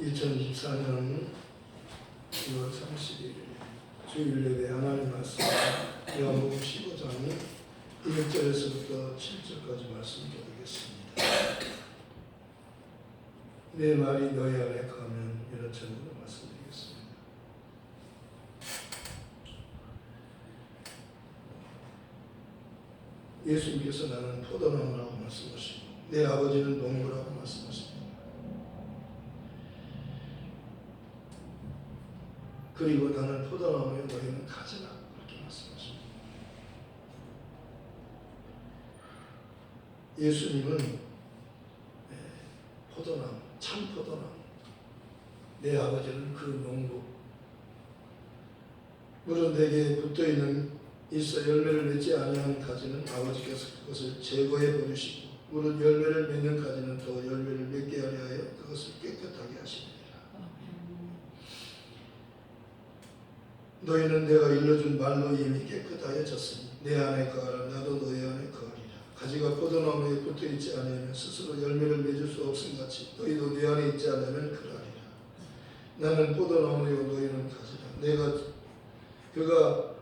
2024년 2월 30일 주일 예배 하나님 말씀 요한복음 15장 1절에서부터 7절까지 말씀 드리겠습니다. 내 말이 너희 안에 가면 이런 제목으로 말씀드리겠습니다. 예수님께서 나는 포도나무라고 말씀하시고 내 아버지는 농부라고 말씀하십니 그리고 나는 포도나무에 너희는 가지라 그렇게 말씀하십니다. 예수님은 예, 포도나무, 참 포도나무. 내 아버지는 그 농부. 물은 내게 붙어 있는 있어 열매를 맺지 아니하는 가지는 아버지께서 그것을 제거해 버리시고 물은 열매를 맺는 가지는 더 열매를 맺게 하려 하여 그것을 깨끗하게 하시니 너희는 내가 일러준 말로 이미 깨끗하여졌으니 내 안에 거하라 나도 너희 안에 거하리라. 가지가 포도나무에 붙어 있지 아니하면 스스로 열매를 맺을 수 없음 같이 너희도 내 안에 있지 않으면 그러하리라. 나는 포도나무요 너희는 가지라. 내가 그가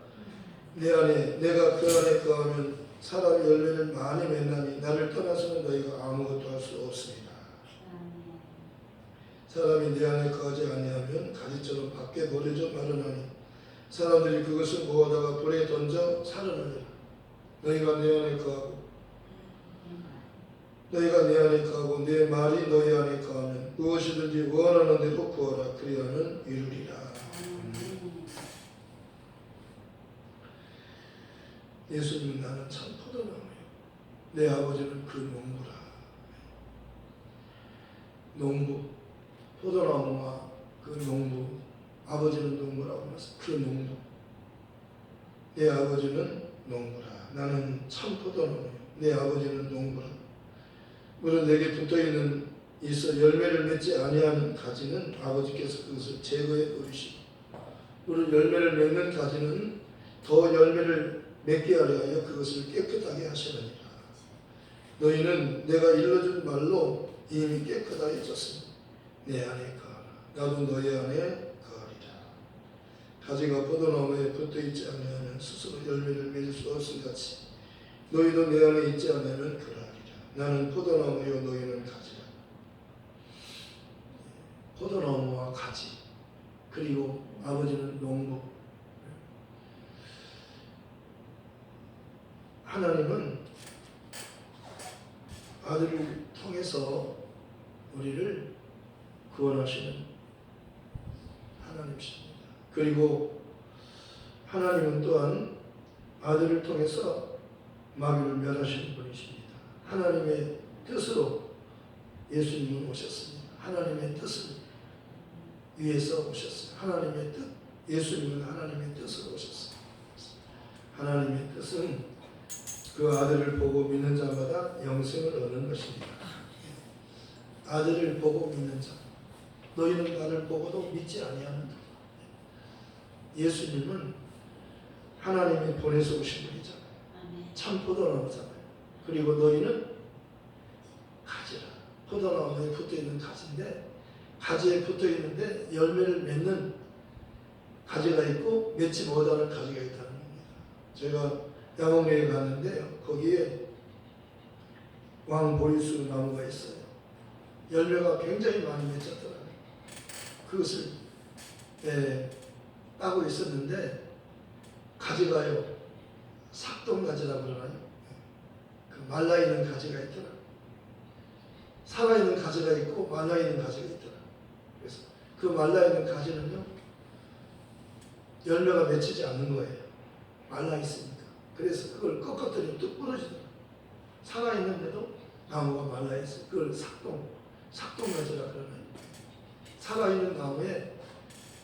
내 안에 내가 그 안에 거하면 사람이 열매를 많이 맺나니 나를 떠나서는 너희가 아무것도 할 수 없습니다. 사람이 내 안에 거하지 아니하면 가지처럼 밖에 버려져 마르나니 사람들이 그것을 모아다가 불에 던져 살아나리라. 너희가 내 안에 거하고 너희가 내 안에 거하고 내 말이 너희 안에 거하면 무엇이든지 원하는 대로 구하라 그리하는 이루리라. 예수님은 나는 참 포도나무요. 내 아버지는 그 농부라. 농부, 포도나무와 그 농부, 아버지는 농부라고 말씀. 그 농부. 내 아버지는 농부라. 나는 참 포도나무요. 내 아버지는 농부라. 물은 내게 붙어 있는 있어 열매를 맺지 아니하는 가지는 아버지께서 그것을 제거해 버리시고 물은 열매를 맺는 가지는 더 열매를 맺게 하려 하여 그것을 깨끗하게 하시느니라. 너희는 내가 일러준 말로 이미 깨끗하여졌으니 내 안에 거하라. 나도 너희 안에. 가지가 포도나무에 붙어 있지 않으면 스스로 열매를 맺을 수 없을 같이 너희도 내 안에 있지 않으면 그러하리라. 나는 포도나무요 너희는 가지라. 포도나무와 가지 그리고 아버지는 농부 하나님은 아들을 통해서 우리를 구원하시는 하나님이십니다. 그리고 하나님은 또한 아들을 통해서 마귀를 멸하시는 분이십니다. 하나님의 뜻으로 예수님은 오셨습니다. 하나님의 뜻을 위해서 오셨어요. 하나님의 뜻, 예수님은 하나님의 뜻으로 오셨어요. 하나님의 뜻은 그 아들을 보고 믿는 자마다 영생을 얻는 것입니다. 아들을 보고 믿는 자. 너희는 나를 보고도 믿지 아니하는다. 예수님은 하나님이 보내서 오신 분이잖아요. 참 포도나무잖아요. 그리고 너희는 가지라. 포도나무에 붙어 있는 가지인데 가지에 붙어 있는데 열매를 맺는 가지가 있고 맺지 못하는 가지가 있다는 겁니다. 제가 양홍리에 갔는데요. 거기에 왕 보리수 나무가 있어요. 열매가 굉장히 많이 맺혔더라고요. 그것을 예, 따고 있었는데 가지가요. 삭동가지라고 그러나요? 그 말라있는 가지가 있더라고요. 살아있는 가지가 있고 말라있는 가지가 있더라고요. 그래서 그 말라있는 가지는요. 열매가 맺히지 않는 거예요. 말라있으니까. 그래서 그걸 꺾었더니 뚝 부러지더라고요. 살아있는데도 나무가 말라있어요. 그걸 삭동, 삭동가지라 그러나요? 살아있는 나무에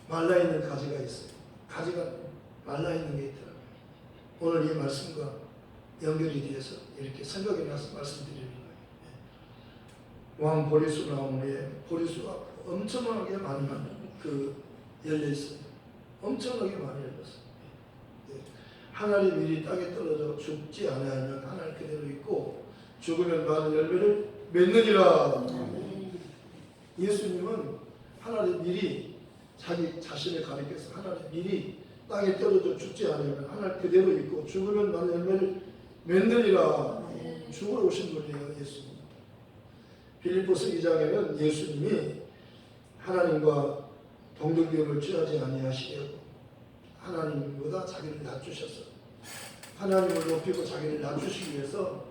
말라 있는 가지가 있어요. 가지가 말라 있는 게 있더라고요. 오늘 이 말씀과 연결이 돼서 이렇게 생각이 나서 말씀드리는 거예요. 예. 왕 보리수 나무에 보리수가 엄청나게 많이 그 열려 있어요. 엄청나게 많이 열렸어요. 예. 하늘이 미리 땅에 떨어져 죽지 않으면 하늘 그대로 있고 죽으면 많은 열매를 맺느니라. 예수님은 하나님 미리 자기 자신을 가리켜서 하나님 미리 땅에 떨어져 죽지 않으면 하나님 그대로 있고 죽으면 나는 열매를 맺느니라 죽으러 오신 분이에요 예수님. 빌립보스 2장에는 예수님이 하나님과 동등됨을 취하지 아니하시려고 하나님보다 자기를 낮추셨어. 하나님을 높이고 자기를 낮추시기 위해서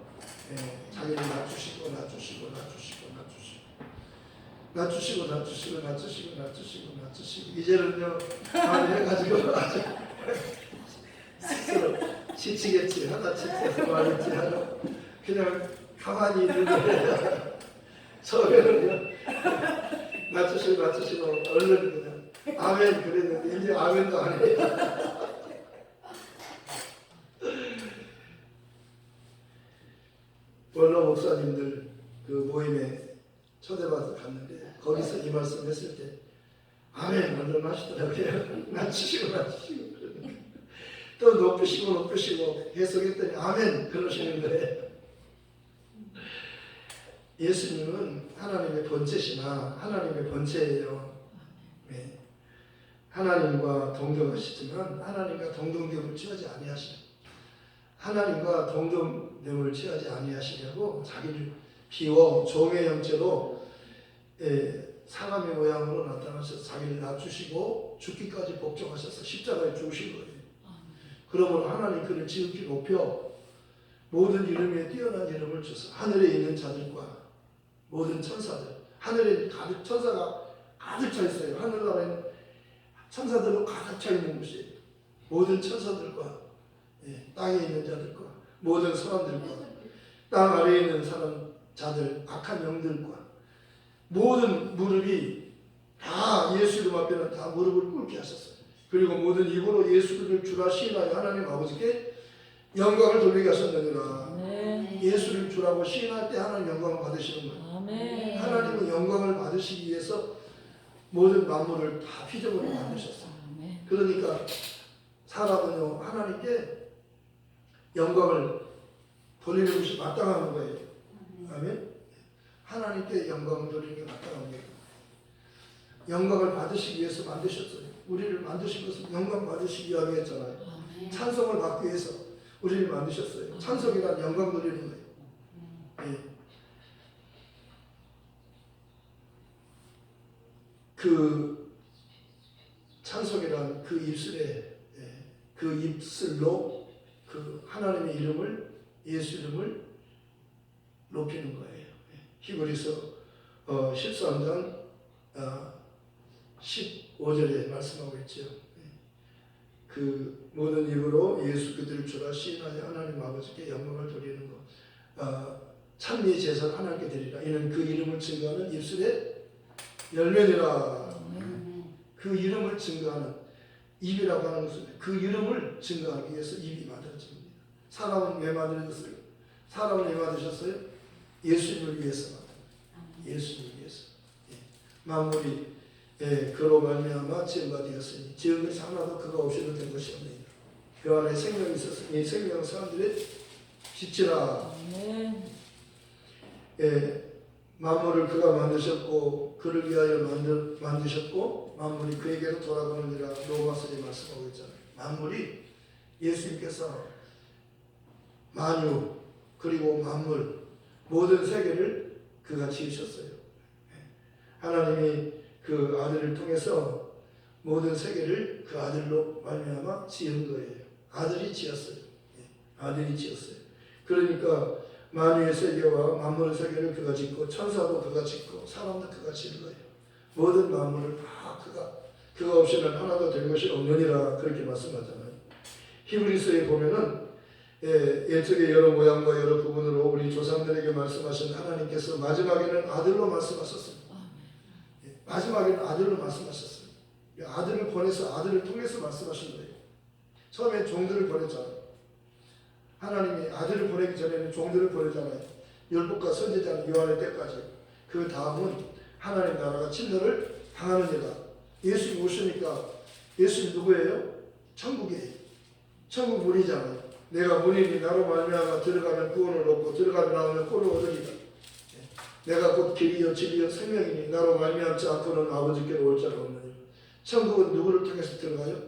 예, 자기를 낮추시고 낮추시고 낮추시고 낮추시고 낮추시고 낮추시고 낮추시고 낮추시고. 이제는요 많이 해가지고 아주 스스로 지치겠지 하다 지쳐서 말했지 하다 그냥 가만히 있는데 처음에는요 낮추시고 낮추시고 얼른 그냥 아멘 그랬는데 이제 아멘도 안 해요. 원로 목사님들 그 모임에 초대받아서 갔는데 거기서 이 말씀 했을 때 아멘 완전 하시더라고요. 낮추시고 낮추시고. 또 높이시고 높이시고 해석했더니 아멘 그러시는 거예요. 예수님은 하나님의 본체시나 하나님의 본체예요. 네. 하나님과 동등하시지만 하나님과 동등됨을 취하지 아니하시는 하나님과 동등됨을 취하지 아니하시려고 자기를 비워 종의 형체로 예, 사람의 모양으로 나타나셔서 자기를 낮추시고 죽기까지 복종하셔서 십자가에 죽으신 거예요. 그러므로 하나님 그를 지극히 높여 모든 이름에 뛰어난 이름을 주서 하늘에 있는 자들과 모든 천사들 하늘에 가득 천사가 가득 차 있어요. 하늘나라에는 천사들로 가득 차 있는 곳이에요. 모든 천사들과 예, 땅에 있는 자들과 모든 사람들과 땅 아래에 있는 사람 자들 악한 영들과 모든 무릎이 다 예수 이름 앞에는 다 무릎을 꿇게 하셨어요. 그리고 모든 입으로 예수를 주라 시인하여 하나님 아버지께 영광을 돌리게 하셨느니라. 예수를 주라고 시인할 때 하나님 영광을 받으시는 거예요. 아멘. 하나님은 영광을 받으시기 위해서 모든 만물을 다 피조물을 만드셨어요. 그러니까 사람은요 하나님께 영광을 돌리는 것이 마땅한 거예요. 아멘. 하나님께 영광을 돌리는 게 거예요. 영광을 받으시기 위해서 만드셨어요. 우리를 만드신 것은 영광 받으시기 위함이었잖아요. 찬송을 받기 위해서 우리를 만드셨어요. 찬송이란 영광 돌리는 거예요. 예. 그 찬송이란 그 입술에 예, 그 입술로 그 하나님의 이름을 예수 이름을 높이는 거예요. 예. 히브리서 어, 13장 어, 15절에 말씀하고 있죠. 예. 그 모든 입으로 예수 그들을 주라 시인하여 하나님 아버지께 영광을 돌리는 것. 어, 찬미 제사를 하나님께 드리라. 이는 그 이름을 증거하는 입술의 열매니라. 그 이름을 증거하는 입이라고 하는 것은 그 이름을 증거하기 위해서 입이 만들어집니다. 사람은 왜 만들어졌어요? 사람을 왜 만드셨어요? 예수님을 위해서 예수님을 위해서. 예. 만물이 예, 그로 말미암아 지음바 되었으니 지은 것이 하나도 그가 없이도 된 것이 없느니라. 그 안에 생명이 있었으니 이 생명은 사람들의 빛이라. 예, 만물을 그가 만드셨고 그를 위하여 만들, 만드셨고 만물이 그에게로 돌아가느니라 로마서에 말씀하고 있잖아요. 만물이 예수님께서 만유 그리고 만물 모든 세계를 그가 지으셨어요. 예. 하나님이 그 아들을 통해서 모든 세계를 그 아들로 말미암아 지은 거예요. 아들이 지었어요. 예, 아들이 지었어요. 그러니까 만유의 세계와 만물의 세계를 그가 짓고 천사도 그가 짓고 사람도 그가 지은 거예요. 모든 만물을 다 그가 그가 없이는 하나도 될 것이 없느니라 그렇게 말씀하잖아요. 히브리서에 보면은 예, 예측의 여러 모양과 여러 부분으로 우리 조상들에게 말씀하신 하나님께서 마지막에는 아들로 말씀하셨습니다. 예, 마지막에는 아들로 말씀하셨어요. 예, 아들을 보내서 아들을 통해서 말씀하신 거예요. 처음에 종들을 보냈잖아요. 하나님이 아들을 보내기 전에는 종들을 보내잖아요. 율법과 선지자 요한의 때까지. 그 다음은 하나님 나라가 침노를 당하느니라. 예수님 오시니까 예수님 누구예요? 천국이에요. 천국 문이잖아요. 내가 문이니 나로 말미암아 들어가면 구원을 얻고 들어가면 나오면 꼴을 얻으리라. 예. 내가 곧 길이요 진리요 생명이니 나로 말미암지 않고는 아버지께로 올 자가 없느니 천국은 누구를 통해서 들어가요?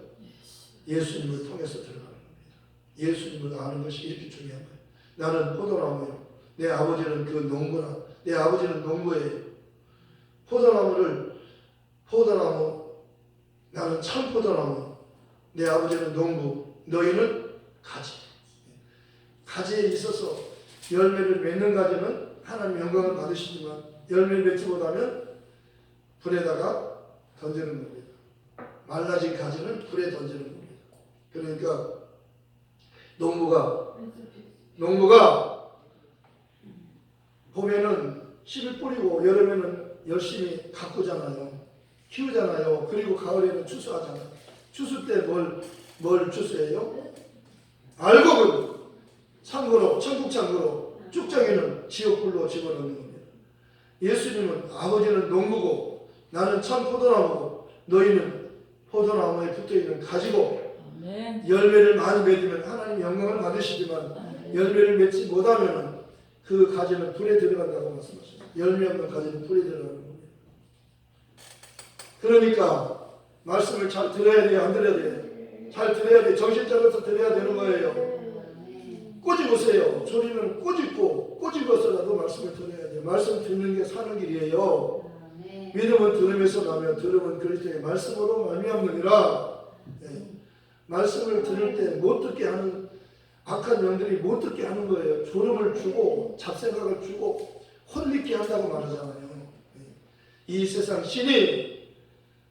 예수님을 통해서 들어가는 겁니다. 예수님을 아는 것이 이렇게 중요한 거예요. 나는 포도나무요. 내 아버지는 그 농부나 내 아버지는 농부예요. 포도나무를 포도나무 나는 참 포도나무 내 아버지는 농부 너희는 가지 가지에 있어서 열매를 맺는 가지는 하나님 영광을 받으시지만 열매 맺지 못하면 불에다가 던지는 겁니다. 말라진 가지는 불에 던지는 겁니다. 그러니까 농부가 농부가 봄에는 씨를 뿌리고 여름에는 열심히 가꾸잖아요. 키우잖아요. 그리고 가을에는 추수하잖아요. 추수 때 뭘 뭘 추수해요? 알곡은 창고로 천국 창고로 쭉정이는 지옥불로 집어넣는 겁니다. 예수님은 아버지는 농부고 나는 참 포도나무고 너희는 포도나무에 붙어있는 가지고. 열매를 많이 맺으면 하나님 영광을 받으시지만 열매를 맺지 못하면 그 가지는 불에 들어간다고 말씀하셨어요. 열매 없는 가지는 불에 들어가는 겁니다. 그러니까 말씀을 잘 들어야 돼요, 안 들어야 돼요? 잘 들어야 돼. 정신 차려서 들어야 되는 거예요. 꼬집으세요. 조리는 꼬집고 꼬집어서라도 말씀을 들어야 돼요. 말씀 듣는 게 사는 길이에요. 믿음은 들으면서 나면 들으면 그리스도의 말씀으로 말미암느니라. 예. 말씀을 들을 때 못 듣게 하는 악한 영들이 못 듣게 하는 거예요. 졸음을 주고 잡생각을 주고 혼미케 한다고 말하잖아요. 예. 이 세상 신이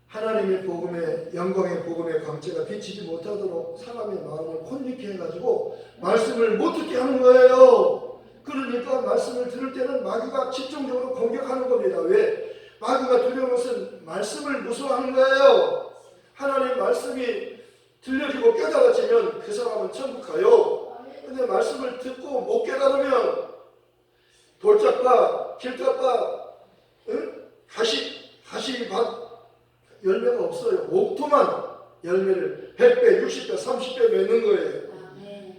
하나님의 복음의 영광의 복음의 광채가 비치지 못하도록 사람의 마음을 혼미케 해가지고 말씀을 못 듣게 하는 거예요. 그러니까 말씀을 들을 때는 마귀가 집중적으로 공격하는 겁니다. 왜? 마귀가 두려운 것은 말씀을 무서워하는 거예요. 하나님 말씀이 들려지고 깨달아지면 그 사람은 천국 가요. 근데 말씀을 듣고 못 깨달으면 돌짝과 길짝과 응? 가시 가시 밭 열매가 없어요. 옥토만 열매를 100배, 60배, 30배 맺는 거예요.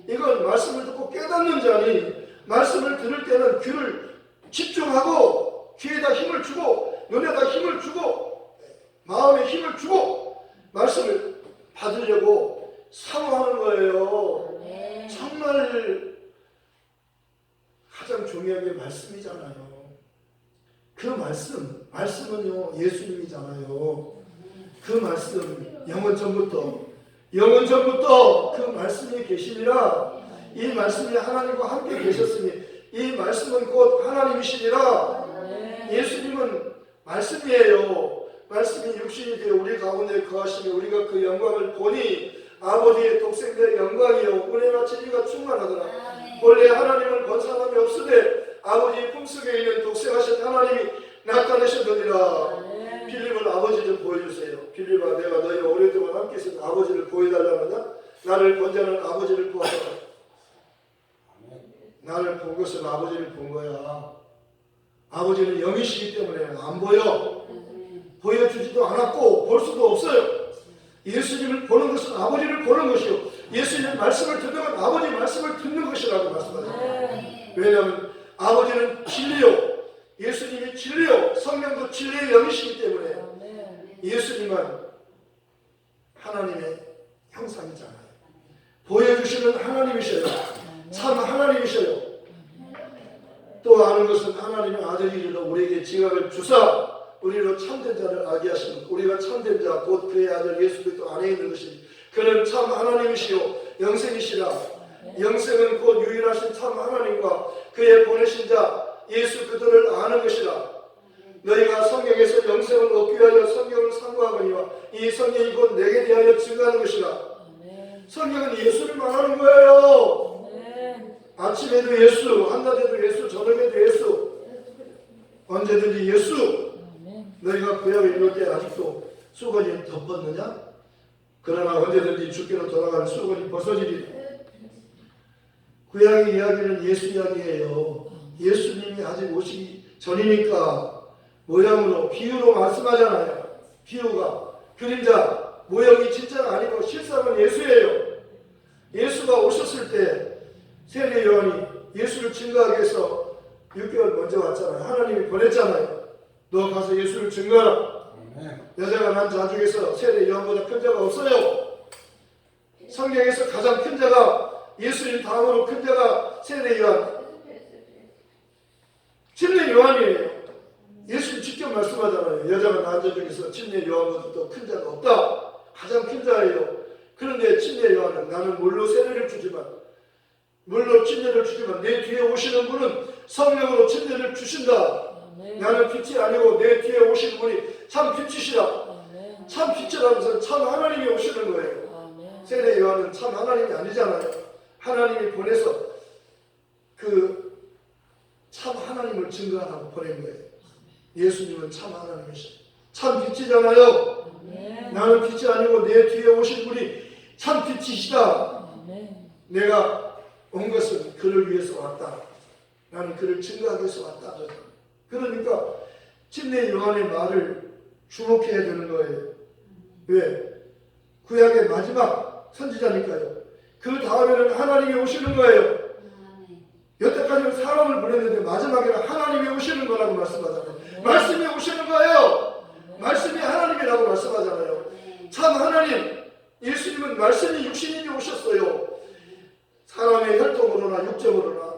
이건 말씀을 듣고 깨닫는 자니 말씀을 들을 때는 귀를 집중하고 귀에다 힘을 주고 눈에다 힘을 주고 마음에 힘을 주고 말씀을 받으려고 사모하는 거예요. 정말 가장 중요한 게 말씀이잖아요. 그 말씀, 말씀은요 예수님이잖아요. 그 말씀 영원 전부터 영원 전부터 그 말씀이 계시니라 이 말씀이 하나님과 함께 계셨으니 이 말씀은 곧 하나님이시니라 예수님은 말씀이에요. 말씀이 육신이 되어 우리 가운데 거하시며 우리가 그 영광을 보니 아버지의 독생자의 영광이요 은혜와 진리가 충만하더라. 원래 하나님을 본 사람이 없으되 아버지의 품속에 있는 독생하신 하나님이 나타내셨느니라. 빌립은 아버지 좀 보여주세요. 빌립아 내가 너희 오랫동안 함께 있었던 아버지를 보여달라느냐? 나를 본 자는 아버지를 보았다. 나를 본 것은 아버지를 본 거야. 아버지는 영이시기 때문에 안 보여. 보여주지도 않았고 볼 수도 없어요. 예수님을 보는 것은 아버지를 보는 것이요. 예수님 말씀을 듣는 건 아버지 말씀을 듣는 것이라고 말씀하셨어요. 왜냐하면 아버지는 진리요. 예수님이 진리요. 성령도 진리의 영이시기 때문에 예수님은 하나님의 형상이잖아요. 보여주시는 하나님이셔요. 참 하나님이셔요. 또 아는 것은 하나님의 아들이로 우리에게 지각을 주사 우리로 참된 자를 알게 하시는 우리가 참된 자 곧 그의 아들 예수 그리스도 안에 있는 것이 그는 참 하나님이시요 영생이시라. 영생은 곧 유일하신 참 하나님과 그의 보내신 자 예수 그들을 아는 것이라. 너희가 성경에서 영생을 얻기 위하여 성경을 상고하거니와 이 성경이 곧 내게 대하여 증거하는 것이라. 성경은 예수를 말하는 거예요. 아침에도 예수 한낮에도 예수 저녁에도 예수. 언제든지 예수. 너희가 구약을 읽을 때 아직도 수건이 덮었느냐? 그러나 언제든지 죽기로 돌아가는 수건이 벗어지리. 구약의 이야기는 예수 이야기예요. 예수님이 아직 오시기 전이니까 모양으로 비유로 말씀하잖아요. 비유가 그림자 모형이 진짜가 아니고 실상은 예수예요. 예수가 오셨을 때 세례 요한이 예수를 증거하기 위해서 6개월 먼저 왔잖아요. 하나님이 보냈잖아요. 너 가서 예수를 증거하라. 여자가 난 자중에서 세례 요한보다 큰 자가 없어요. 성경에서 가장 큰 자가 예수님 다음으로 큰 자가 세례 요한, 침례 요한이에요. 예수님 직접 말씀하잖아요. 여자가 난자 중에서 침례 요한보다 더 큰 자가 없다. 가장 큰 자예요. 그런데 침례 요한은 나는 물로 세례를 주지만 물로 침례를 주지만 내 뒤에 오시는 분은 성령으로 침례를 주신다. 나는 빛이 아니고 내 뒤에 오시는 분이 참 빛이시다. 아멘. 참 빛이라는 것은 참 하나님이 오시는 거예요. 아멘. 세례 요한은 참 하나님이 아니잖아요. 하나님이 보내서 그 참 하나님을 증거하라고 보낸 거예요. 예수님은 참 하나님이시죠. 참 빛이잖아요. 아멘. 나는 빛이 아니고 내 뒤에 오신 분이 참 빛이시다. 내가 온 것은 그를 위해서 왔다. 나는 그를 증거하기 위해서 왔다. 그러니까 침례 요한의 말을 주목해야 되는 거예요. 왜? 구약의 마지막 선지자니까요. 그 다음에는 하나님이 오시는 거예요. 여태까지는 사람을 보냈는데 마지막에는 하나님이 오시는 거라고 말씀하잖아요. 말씀이 오시는 거예요. 말씀이 하나님이라고 말씀하잖아요. 참 하나님, 예수님은 말씀이 육신이 오셨어요. 사람의 혈통으로나 육적으로나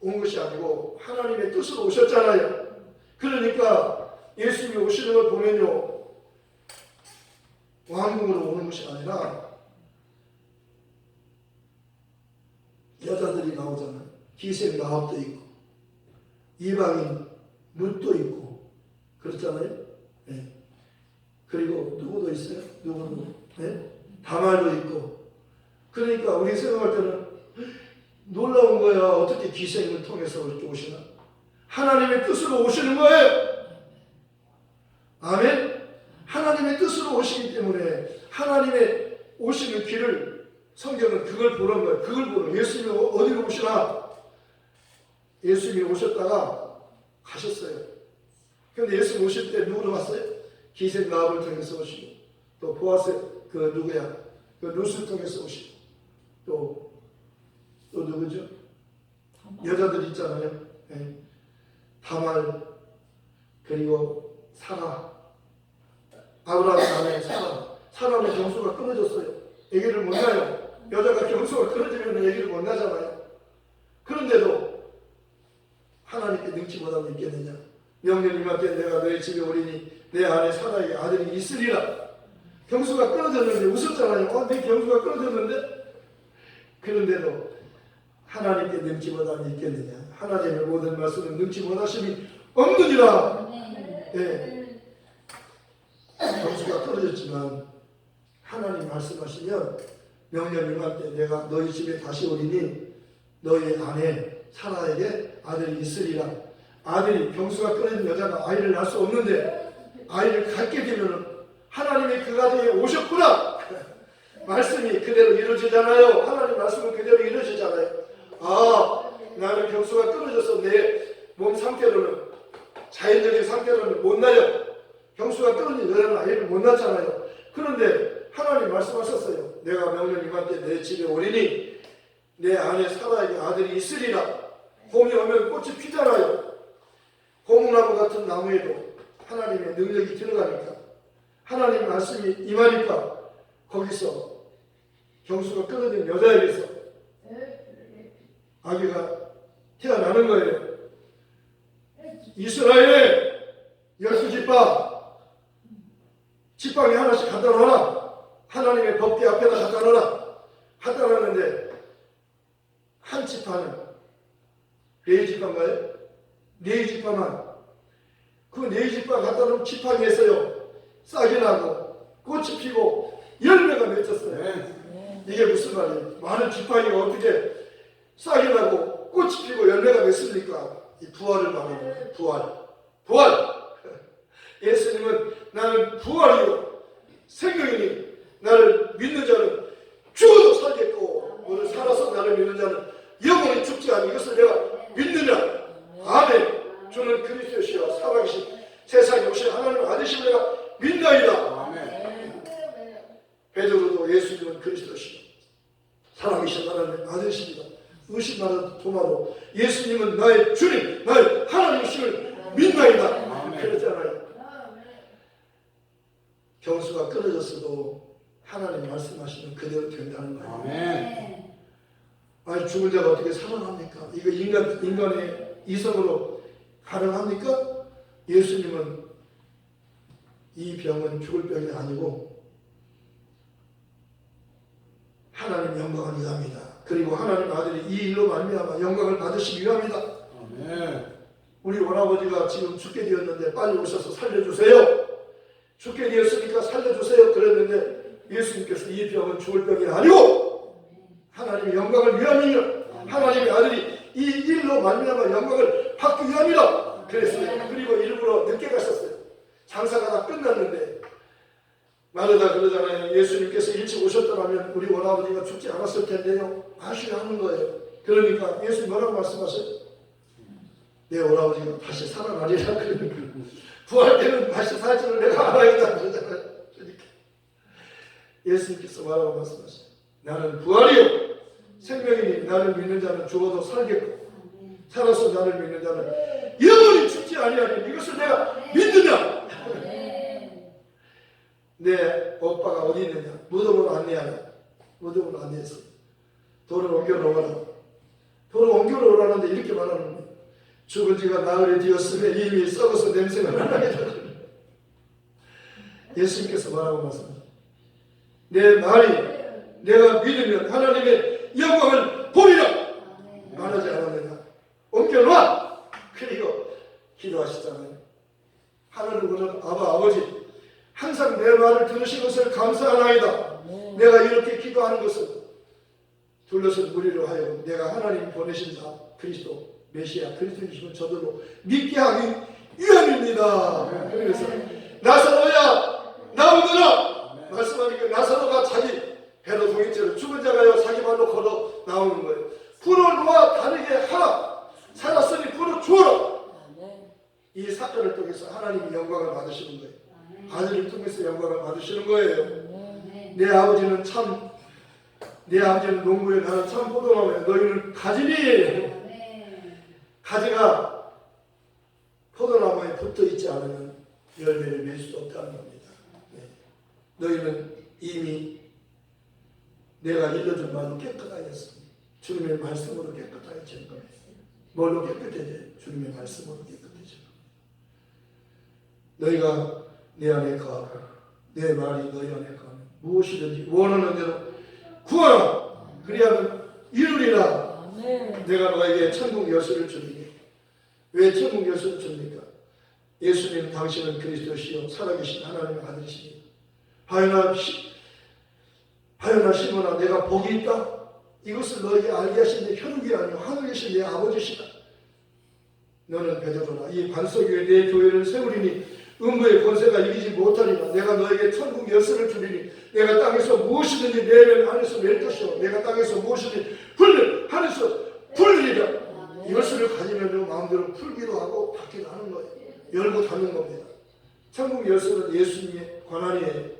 온 것이 아니고 하나님의 뜻으로 오셨잖아요. 그러니까 예수님이 오시는 걸 보면요. 왕궁으로 오는 것이 아니라 여자들이 나오잖아요. 기생 나합도 있고 이방인 룻도 있고 그렇잖아요. 예. 그리고 누구도 있어요? 누구도 예? 다말도 있고 그러니까 우리 생각할 때는 놀라운 거야. 어떻게 기생을 통해서 오시나? 하나님의 뜻으로 오시는 거예요. 아멘. 하나님의 뜻으로 오시기 때문에 하나님의 오시는 길을 성경은 그걸 보는 거예요. 그걸 보는 예수님이 어디로 오시나? 예수님이 오셨다가 가셨어요. 근데 예수님 오실 때 누구로 왔어요? 기생 나합을 통해서 오시고 또 보아스 그 누구야? 그 루스를 통해서 오시고 또, 또 누구죠? 여자들 있잖아요. 예. 다말 그리고 사라 아브라함 아내 사라 사라는 경수가 끊어졌어요. 아기를 못 낳아요. 여자가 경수가 끊어지면 아기를 못 낳잖아요. 그런데도 하나님께 능치 못하면 있겠느냐? 명령님한테 내가 너의 집에 오리니 내 안에 사라의 아들이 있으리라. 경수가 끊어졌는데 웃었잖아요. 어, 내 경수가 끊어졌는데? 그런데도 하나님께 능치 못함이 있겠느냐? 하나님의 모든 말씀은 능치 못하심이 없느니라. 예. 경수가 끊어졌지만 하나님 말씀하시면 명령님한테 내가 너희 집에 다시 오리니 너희 아내 사라에게 아들이 있으리라. 아들이 경수가 끊어진 여자가 아이를 낳을 수 없는데 아이를 갖게 되면 하나님이 그 가정에 오셨구나. 말씀이 그대로 이루어지잖아요. 하나님 말씀은 그대로 이루어지잖아요. 아, 나는 경수가 끊어져서 내 몸 상태로는 자연적인 상태로는 못 나요. 경수가 끊어진 여자는 아이를 못 낳잖아요. 그런데 하나님 말씀하셨어요. 내가 명령님한테 내 집에 오리니 내 안에 사라에게 아들이 있으리라. 봄이 오면 꽃이 피잖아요. 고목나무 같은 나무에도 하나님의 능력이 들어가니까 하나님 말씀이 임하니까 거기서 경수가 끊어진 여자에게서 아기가 태어나는 거예요. 이스라엘의 열두 지파 지팡이 하나씩 갖다 놓아라. 하나님의 법궤 앞에다 갖다 놓아라. 갖다 놨는데 한 지파는 네 지파인가요? 네 지파만 그네 지파 갖다 놓은 지팡이에서요 싹이 나고 꽃이 피고 열매가 맺혔어요. 아멘. 이게 무슨 말이에요? 많은 지팡이가 어떻게 싹이 나고 꽃이 피고 열매가 맺습니까? 이 부활을 말하는 거예요. 부활. 부활. 예수님은 나는 부활이요 생명이니 나를 믿는 자는 죽어도 살겠고 오늘 살아서 나를 믿는 자는 영원히 죽지 않니 이것을 내가 믿느냐 아멘 주는 그리스도시여 살아계신 세상에 오신 하나님 아들이심을 내가 믿나이다 아멘. 베드로도 예수님은 그리스도시요 살아계신 하나님의 아들이십니다 의심하는 도마로 예수님은 나의 주님, 나의 하나님이심을 믿나이다. 아멘. 그러잖아요. 경수가 끊어졌어도 하나님 말씀하시면 그대로 된다는 거예요. 아멘. 아니 죽은 자가 어떻게 살아납니까? 이거 인간 인간의 이성으로 가능합니까? 예수님은 이 병은 죽을 병이 아니고 하나님 영광을 위함이다. 그리고 하나님 아들이 이 일로 말미암아 영광을 받으시기 위함이다. 아멘. 우리 원아버지가 지금 죽게 되었는데 빨리 오셔서 살려주세요. 죽게 되었으니까 살려주세요. 그랬는데 예수님께서 이 병은 죽을 병이 아니고 하나님의 영광을 위함이며 하나님의 아들이 이 일로 말미암아 영광을 받기 위함이라 그랬어요. 그리고 일부러 늦게 가셨어요. 장사가 다 끝났는데 말하다 그러잖아요. 예수님께서 일찍 오셨더라면 우리 원아버지가 죽지 않았을 텐데요. 아쉬워하는 거예요. 그러니까 예수님 뭐라고 말씀하세요? 내 오라버지가 다시 살아나리라 그러니까 부활 때는 다시 살 줄을 내가 알아야겠다 그러잖아요. 그러니까 예수님께서 뭐라고 말씀하세요? 나는 부활이요 생명이니 나를 믿는 자는 죽어도 살겠고 살아서 나를 믿는 자는 영원히 죽지 아니하니 이것을 내가 믿느냐? 내 오빠가 어디 있느냐? 무덤으로 안내하냐? 무덤으로 안내했어. 돌을 옮겨 놓으라. 돌을 옮겨 놓으라는데 이렇게 말하는. 죽은 지가 나흘이 되었으면 이미 썩어서 냄새가 나겠다. 예수님께서 뭐라고 말씀하세요? 내 말이 내가 믿으면 하나님의 영광을 보리라. 말하지 않았느냐? 옮겨놔. 그리고 기도하시잖아요. 보는 아바 아버지 항상 내 말을 들으신 것을 감사하나이다. 내가 이렇게 기도하는 것은 둘러선 무리로 하여 내가 하나님 보내신 자 그리스도 메시아 그리스도이심을 저들로 믿게 하기 위함입니다 그래서 나사로야 나오너라 말씀하니까 나사로가 자기 배로 동이처럼 죽은 자가요 자기 발로 걸어 나오는 거예요. 놓아 다르게 하라. 살았으니 불을 주어라. 이 사건을 통해서 하나님이 영광을 받으시는 거예요. 아들을 통해서 영광을 받으시는 거예요. 내 아버지는 참, 내 아버지는 농부에 나는 참 포도나무에 너희는 가지니 가지가 포도나무에 붙어 있지 않으면 열매를 맺을 수 없다는 겁니다. 네. 너희는 이미 내가 일러준 말로 깨끗하였습니다. 주님의 말씀으로 깨끗하여질 겁니다. 뭘로 깨끗해져? 주님의 말씀으로 깨끗해져. 너희가 내 안에 거하고 내 말이 너희 안에 거하면 무엇이든지 원하는 대로 구하라. 그리하면 이루리라. 내가 너에게 천국 열쇠를 주리니 왜 천국 열쇠를 줍니까? 예수님 당신은 그리스도시요 살아계신 하나님의 아들이시니. 하여나 시- 하여나 시모나 내가 복이 있다? 이것을 너에게 알게 하신 내 혈육이 아니요 하늘에 계신 내 아버지시다. 너는 베드로라 이 반석 위에 내 교회를 세우리니 음부의 권세가 이기지 못하리라. 내가 너에게 천국 열쇠를 주리니 내가 땅에서 무엇이든지 내면 하늘에서 낼 것이요. 내가 땅에서 무엇이든지 풀면 하늘에서 풀리리라 열쇠를 가지면 마음대로 풀기도 하고 닫기도 하는 거예요. 열고 닫는 겁니다. 천국 열쇠는 예수님의 권한이에요.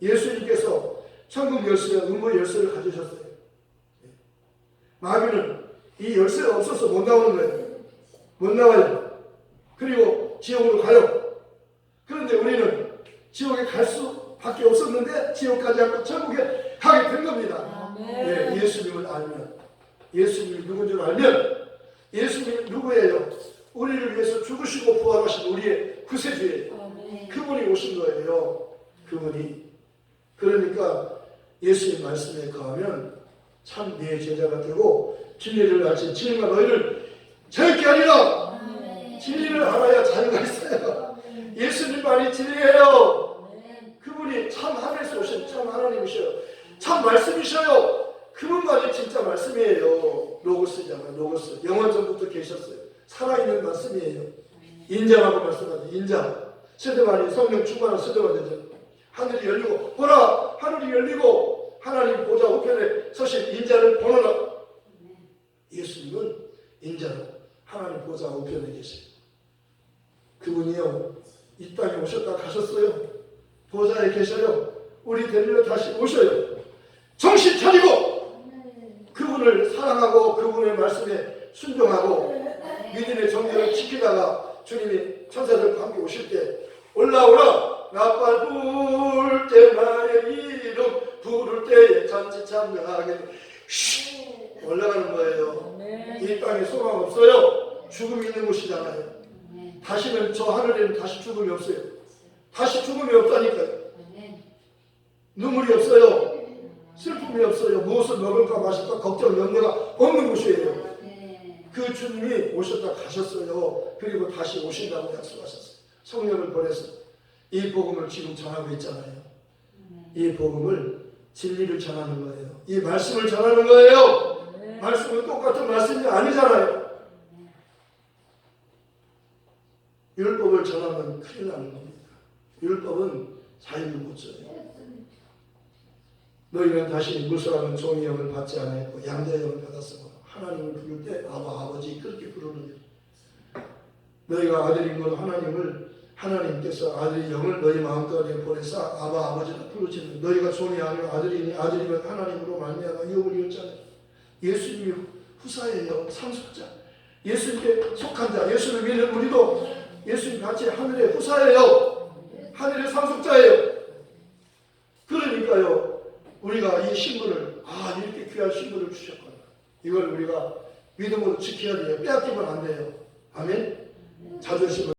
예수님께서 천국 열쇠와 음부 열쇠를 가지셨어요. 마귀는 이 열쇠가 없어서 못 나오는 거예요. 못 나와요. 그리고 지옥으로 가요. 그런데 우리는 지옥에 갈 수밖에 없었는데 지옥까지 않고 천국에 가게 된 겁니다. 예, 예수님을 알면 예수님이 누군 줄 알면 예수님이 누구예요? 우리를 위해서 죽으시고 부활하신 우리의 구세주예요. 그분이 오신 거예요. 그분이 그러니까 예수님 말씀에 거하면 참 내 제자가 되고 진리를 알지 진리가 너희를 자유케 하리라. 진리를 알아야 자유가 있어요. 예수님만이 진리예요. 그분이 참 하늘에서 오신 참 하나님이셔요. 참 말씀이셔요. 그분만이 진짜 말씀이에요. 로고스잖아요. 로고스. 영원 전부터 계셨어요. 살아있는 말씀이에요. 인자라고 말씀하죠. 인자. 세대만이 성령 충만한 세대가 되죠. 하늘이 열리고 보라 하늘이 열리고 하나님 보좌 우편에 서신 인자를 보너라. 예수님은 인자로 하나님 보좌 우편에 계세요. 그분이요 이 땅에 오셨다 가셨어요. 보좌에 계셔요. 우리 데리러 다시 오셔요. 정신 차리고 그분을 사랑하고 그분 순종하고 네. 믿음의 정결을 지키다가 주님이 천사들과 함께 오실 때 올라오라 나팔 불때 나의 이름 부를 때에 잔치 참여하게 쉿 올라가는 거예요. 이 땅에 소망 없어요 죽음이 있는 곳이잖아요. 다시는 저 하늘에는 다시 죽음이 없어요 다시 죽음이 없다니까요. 눈물이 없어요 슬픔이 없어요 무엇을 먹을까 마실까 걱정 염려가 없는 곳이에요 네. 그 주님이 오셨다 가셨어요. 그리고 다시 오신다고 약속하셨어요. 성령을 보내서 이 복음을 지금 전하고 있잖아요. 이 복음을 진리를 전하는 거예요. 이 말씀을 전하는 거예요. 아멘. 말씀은 똑같은 말씀이 아니잖아요. 율법을 전하면 큰일 나는 겁니다. 율법은 자유를 못 줘요. 너희는 다시 무수라는 종의 영을 받지 않았고 양자의 영을 받았으므로 하나님을 부를 때 아바 아버지 그렇게 부르는 일. 너희가 아들인 건 하나님을 하나님께서 아들의 영을 너희 마음가운데 보내사 아바 아버지라 부르시는 너희가 종이 아니라 아들이니 아들이면 하나님으로 말미암아 유업을 이었잖아요. 예수님이 후사예요. 상속자. 예수님께 속한 자. 예수를 믿는 우리도 예수님 같이 하늘의 후사예요. 하늘의 상속자예요. 그러니까요. 우리가 이 신분을 아 이렇게 귀한 신분을 주셨구나. 이걸 우리가 믿음으로 지켜야 돼요. 빼앗기면 안 돼요. 아멘. 자존심을